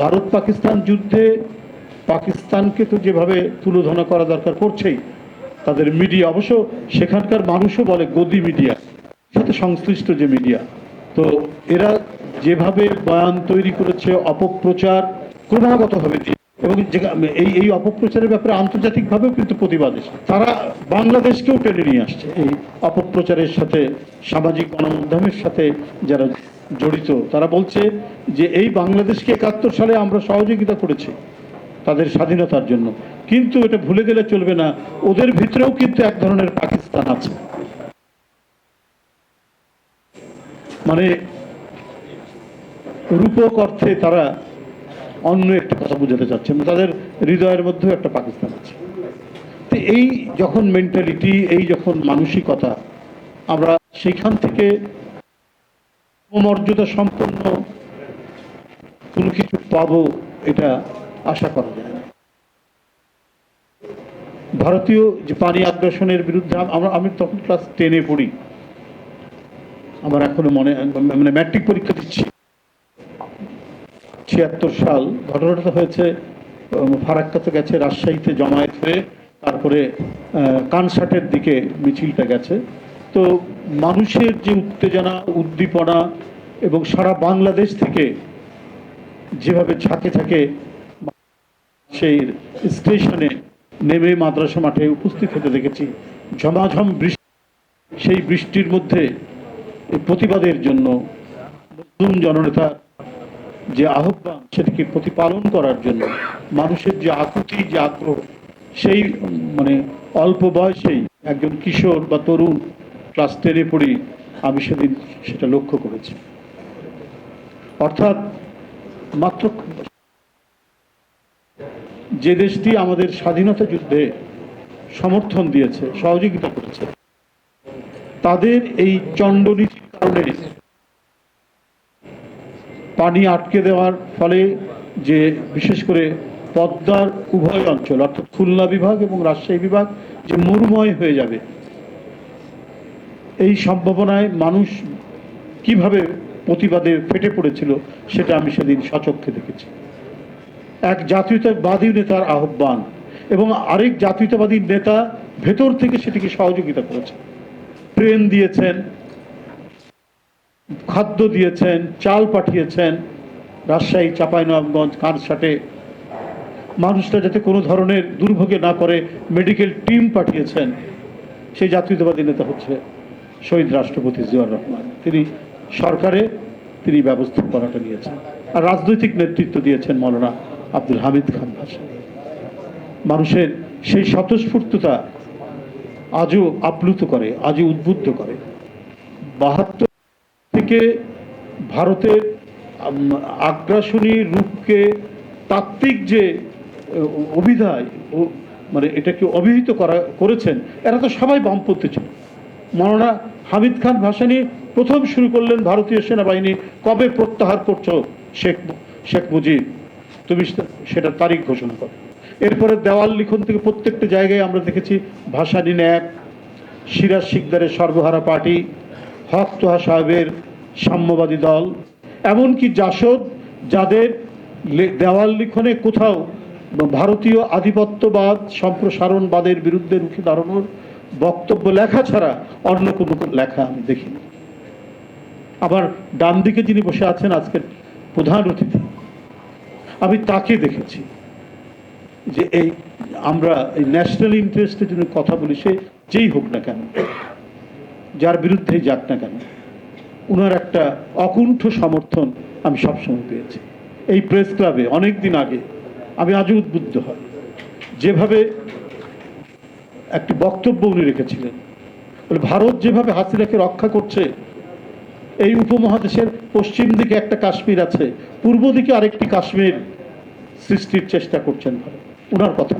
ভারত পাকিস্তান যুদ্ধে পাকিস্তানকে তো যেভাবে তুলোধনা করা দরকার করছেই, তাদের মিডিয়া অবশ্য সেখানকার মানুষও বলে গদি মিডিয়া, সাথে সংশ্লিষ্ট যে মিডিয়া তো এরা যেভাবে বয়ান তৈরি করেছে অপপ্রচার ক্রমাগতভাবে এবং এই এই অপপ্রচারের ব্যাপারে আন্তর্জাতিকভাবেও কিন্তু প্রতিবাদ। তারা বাংলাদেশকেও টেনে নিয়ে আসছে এই অপপ্রচারের সাথে, সামাজিক গণমাধ্যমের সাথে যারা জড়িত। তারা বলছে যে এই বাংলাদেশকে একাত্তর সালে আমরা সহযোগিতা করেছি তাদের স্বাধীনতার জন্য। কিন্তু এটা ভুলে গেলে চলবে না। ওদের ভিতরেও কিন্তু এক ধরনের পাকিস্তান আছে। মানে রূপক অর্থে তারা অন্য একটা কথা বোঝাতে চাচ্ছে তাদের হৃদয়ের মধ্যেও একটা পাকিস্তান আছে। তো এই যখন মেন্টালিটি এই যখন মানসিকতা, আমরা সেইখান থেকে মর্যাদা সম্পন্ন কোনো কিছু পাবো এটা আশা করা যায় না। ভারতীয় যে পানি আগ্রাসনের বিরুদ্ধে আমরা আমি তখন ক্লাস টেনে পড়ি। আমার এখনও মনে মানে ম্যাট্রিক পরীক্ষা দিচ্ছি। ছিয়াত্তর সাল ঘটনাটা হয়েছে ফারাক্কা তো গেছে, রাজশাহীতে জমায়েত হয়ে তারপরে কানসাটের দিকে মিছিলটা গেছে। তো মানুষের যে উত্তেজনা, উদ্দীপনা এবং সারা বাংলাদেশ থেকে যেভাবে ঝাঁকে ঝাঁকে সেই স্টেশনে নেমে মাদ্রাসা মাঠে উপস্থিত হতে দেখেছি, ঝমাঝম বৃষ্টি, সেই বৃষ্টির মধ্যে প্রতিবাদের জন্য নতুন জননেতা যে আহ্বান সেটিকে প্রতিপালন করার জন্য, মানুষের যে আকুতি, যে আগ্রহ, সেই মানে অল্প বয়সেই একজন কিশোর বা তরুণ ক্লাস টেনে পড়ি, আমি সেদিন সেটা লক্ষ্য করেছি। অর্থাৎ মাত্র যে দেশটি আমাদের স্বাধীনতা যুদ্ধে সমর্থন দিয়েছে, সহযোগিতা করেছে, তাদের এই চণ্ডনীতির কারণে পানি আটকে দেওয়ার ফলে যে বিশেষ করে পদ্মার উভয় অঞ্চল, অর্থাৎ খুলনা বিভাগ এবং রাজশাহী বিভাগ, যে মরুময় হয়ে যাবে এই সম্ভাবনায় মানুষ কীভাবে প্রতিবাদে ফেটে পড়েছিল সেটা আমি সেদিন সচক্ষে দেখেছি। এক জাতীয়তাবাদী নেতার আহ্বান এবং আরেক জাতীয়তাবাদী নেতা ভেতর থেকে সেটিকে সহযোগিতা করেছে ট্রেন দিয়েছেন, খাদ্য দিয়েছেন, চাল পাঠিয়েছেন রাজশাহী, চাঁপাইনবাবগঞ্জ, কানসাটে। মানুষরা যাতে কোনো ধরনের দুর্ভোগে না পড়ে, মেডিকেল টিম পাঠিয়েছেন। সেই জাতীয়তাবাদী নেতা হচ্ছে শহীদ রাষ্ট্রপতি জিয়াউর রহমান। তিনি সরকারে তিনি ব্যবস্থা করাটা নিয়েছেন। আর রাজনৈতিক নেতৃত্ব দিয়েছেন মৌলানা আব্দুল হামিদ খান ভাষা। মানুষের সেই স্বতঃস্ফূর্ততা আজও আপ্লুত করে, আজও উদ্বুদ্ধ করে। বাহাত্তর থেকে ভারতের আগ্রাসনী রূপকে তাত্ত্বিক যে, অভিধায় মানে এটাকে অভিহিত করা করেছেন, এরা তো সবাই বামপন্থী ছিল। মৌলানা হামিদ খান ভাসানী প্রথম শুরু করলেন ভারতীয় সেনাবাহিনী কবে প্রত্যাহার করছ শেখ শেখ মুজিব? তুমি সেটা তারিখ ঘোষণা করো। এরপরে দেওয়াল লিখন থেকে প্রত্যেকটা জায়গায় আমরা দেখেছি ভাসানী ন্যাপ সিরাজ শিকদারের সর্বহারা পার্টি, হক তোহা সাহেবের সাম্যবাদী দল, এমনকি জাসদ যাদের দেওয়াল লিখনে কোথাও ভারতীয় আধিপত্যবাদ সম্প্রসারণবাদের বিরুদ্ধে রুখে দাঁড়ানোর বক্তব্য লেখা ছাড়া অন্য কোনো লেখা আমি দেখিনি। আবার ডান দিকে যিনি বসে আছেন আজকের প্রধান অতিথি, আমি তাকে দেখেছি যে এই আমরা এই ন্যাশনাল ইন্টারেস্টের জন্য কথা বলি, সে যেই হোক না কেন, যার বিরুদ্ধে যাক না কেন ওনার একটা অকুণ্ঠ সমর্থন আমি সবসময় পেয়েছি। এই প্রেস ক্লাবে অনেক দিন আগে আমি আজও উদ্বুদ্ধ হই যেভাবে একটি বক্তব্য উনি রেখেছিলেন। ভারত যেভাবে হাসিনাকে রক্ষা করছে, এই উপমহাদেশের পশ্চিম দিকে একটা কাশ্মীর আছে, পূর্ব দিকে আরেকটি কাশ্মীর সৃষ্টির চেষ্টা করছেন ভারত। ওনার কথা।